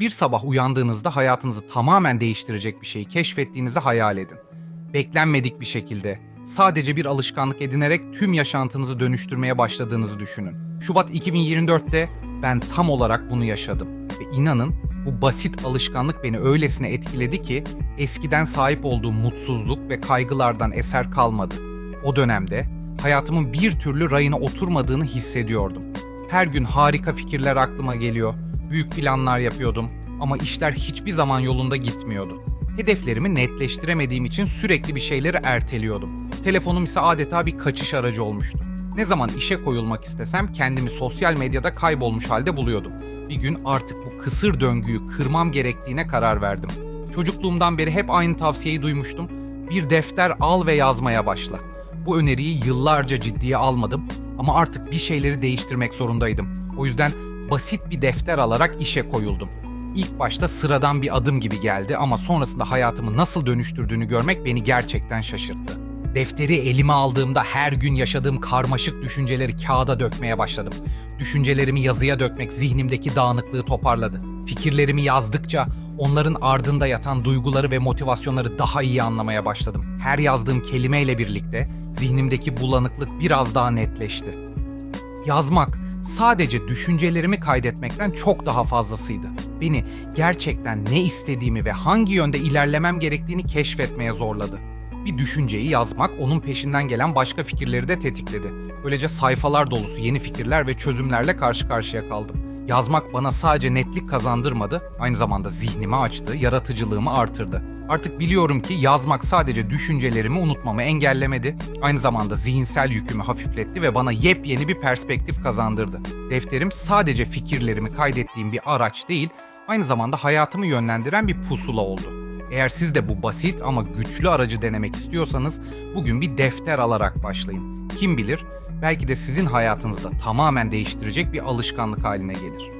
Bir sabah uyandığınızda hayatınızı tamamen değiştirecek bir şeyi keşfettiğinizi hayal edin. Beklenmedik bir şekilde, sadece bir alışkanlık edinerek tüm yaşantınızı dönüştürmeye başladığınızı düşünün. Şubat 2024'te ben tam olarak bunu yaşadım. Ve inanın bu basit alışkanlık beni öylesine etkiledi ki eskiden sahip olduğum mutsuzluk ve kaygılardan eser kalmadı. O dönemde hayatımın bir türlü rayına oturmadığını hissediyordum. Her gün harika fikirler aklıma geliyor, büyük planlar yapıyordum ama işler hiçbir zaman yolunda gitmiyordu. Hedeflerimi netleştiremediğim için sürekli bir şeyleri erteliyordum. Telefonum ise adeta bir kaçış aracı olmuştu. Ne zaman işe koyulmak istesem kendimi sosyal medyada kaybolmuş halde buluyordum. Bir gün artık bu kısır döngüyü kırmam gerektiğine karar verdim. Çocukluğumdan beri hep aynı tavsiyeyi duymuştum. Bir defter al ve yazmaya başla. Bu öneriyi yıllarca ciddiye almadım ama artık bir şeyleri değiştirmek zorundaydım. O yüzden basit bir defter alarak işe koyuldum. İlk başta sıradan bir adım gibi geldi ama sonrasında hayatımı nasıl dönüştürdüğünü görmek beni gerçekten şaşırttı. Defteri elime aldığımda her gün yaşadığım karmaşık düşünceleri kağıda dökmeye başladım. Düşüncelerimi yazıya dökmek zihnimdeki dağınıklığı toparladı. Fikirlerimi yazdıkça onların ardında yatan duyguları ve motivasyonları daha iyi anlamaya başladım. Her yazdığım kelimeyle birlikte zihnimdeki bulanıklık biraz daha netleşti. Yazmak sadece düşüncelerimi kaydetmekten çok daha fazlasıydı. Beni gerçekten ne istediğimi ve hangi yönde ilerlemem gerektiğini keşfetmeye zorladı. Bir düşünceyi yazmak onun peşinden gelen başka fikirleri de tetikledi. Böylece sayfalar dolusu yeni fikirler ve çözümlerle karşı karşıya kaldım. Yazmak bana sadece netlik kazandırmadı, aynı zamanda zihnimi açtı, yaratıcılığımı artırdı. Artık biliyorum ki yazmak sadece düşüncelerimi unutmamı engellemedi, aynı zamanda zihinsel yükümü hafifletti ve bana yepyeni bir perspektif kazandırdı. Defterim sadece fikirlerimi kaydettiğim bir araç değil, aynı zamanda hayatımı yönlendiren bir pusula oldu. Eğer siz de bu basit ama güçlü aracı denemek istiyorsanız bugün bir defter alarak başlayın. Kim bilir belki de sizin hayatınızda tamamen değiştirecek bir alışkanlık haline gelir.